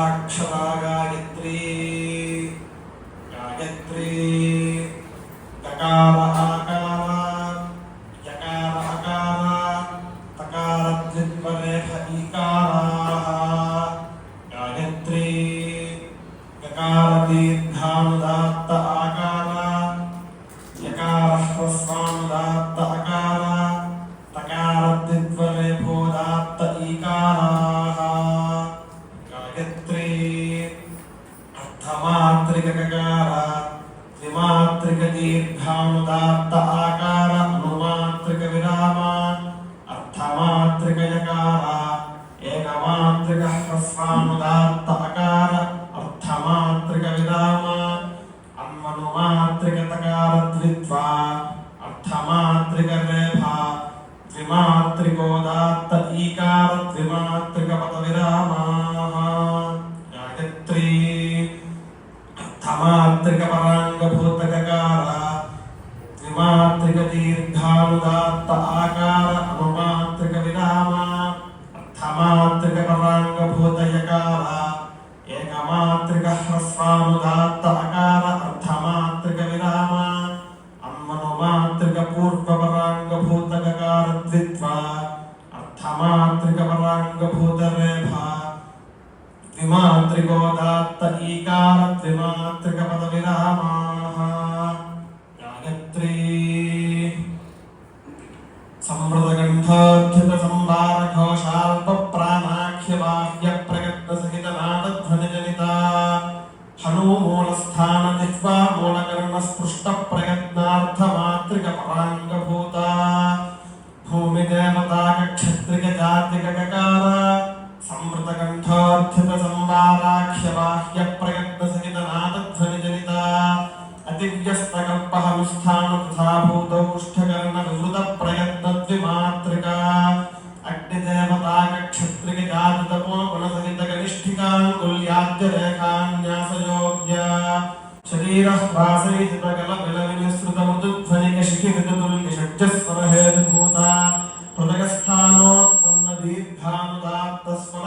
పంచాక్షరా గాయత్రీ. గాయత్రీ గకార ఆకార యకార అకార తకార ద్విత్వరేఫ ఈకారాః గాయత్రీ. గకార దీర్ఘానుదా త్రిమాత్రిక దీర్ఘానుదాత్త ఆకార అనుమాత్రిక విరామ అర్థమాత్రిక యకార ఏకమాత్రిక హ్రస్వానుదాత్త అకార అర్థమాత్రిక విరామ అన్వనుమాత్రిక తకార ద్విత్వా అర్థమాత్రిక రేఫ ద్విమాత్రికోదాత్త ఈకార ద్విమాత్రిక అర్థమాత్రిక పరాంగభూతకార ద్విమాత్రిక దీర్ఘానుదాత్త ఆకార అనుమాత్రిక విరామ అర్థమాత్రిక పరాంగభూతయకార ఏకమాత్రిక హ్రస్వానుదాత్త ద్విమాత్రికోదాత్త ఈకార ద్విమాత్రిక పద విరామా గాయత్రీ సంవృతగంధాధ్యుత సంవార ఘోషాల్ప ప్రాణాఖ్య బాహ్య ప్రగత్త సహిత నాదధ్వని జనిత హనుమూలస్థాన జిహ్వా మూలకర్ణ స్పృష్ట ప్రయత్నార్థ మాత్రిక పరాంగభూ బాహ్య ప్రయత్న సహిత నాదధ్వని జనిత అతివ్యస్త కల్పహనుష్ఠాన తథాభూతౌష్ఠకర్ణ వివృత ప్రయత్న ద్విమాత్రిక అగ్నిదేవతాక క్షత్రిక జాతి తపో గుణ సహిత గనిష్ఠికాంగుల్యాద్య రేఖాన్యాసయోగ్య శరీర ప్రాసైత కల బిల వినిసృత మృదుధ్వనిక శిఖి విదుతుల్య షడ్జస్వర హేతుభూత హృదయస్థానోత్పన్న దీర్ఘానుదాత్త స్వర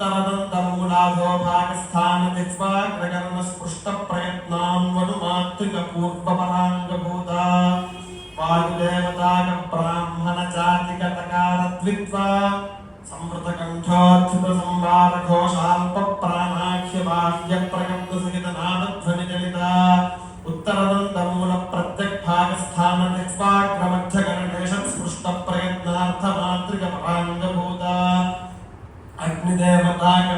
వృషభ రుతుల్య వృషభ ఉత్తరదంతమూల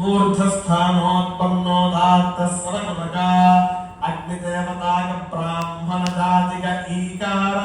బాహ్య ప్రగత్న బ్రాహ్మణ అగ్నిదేవతాక బ్రాహ్మణ జాతిక ఈకార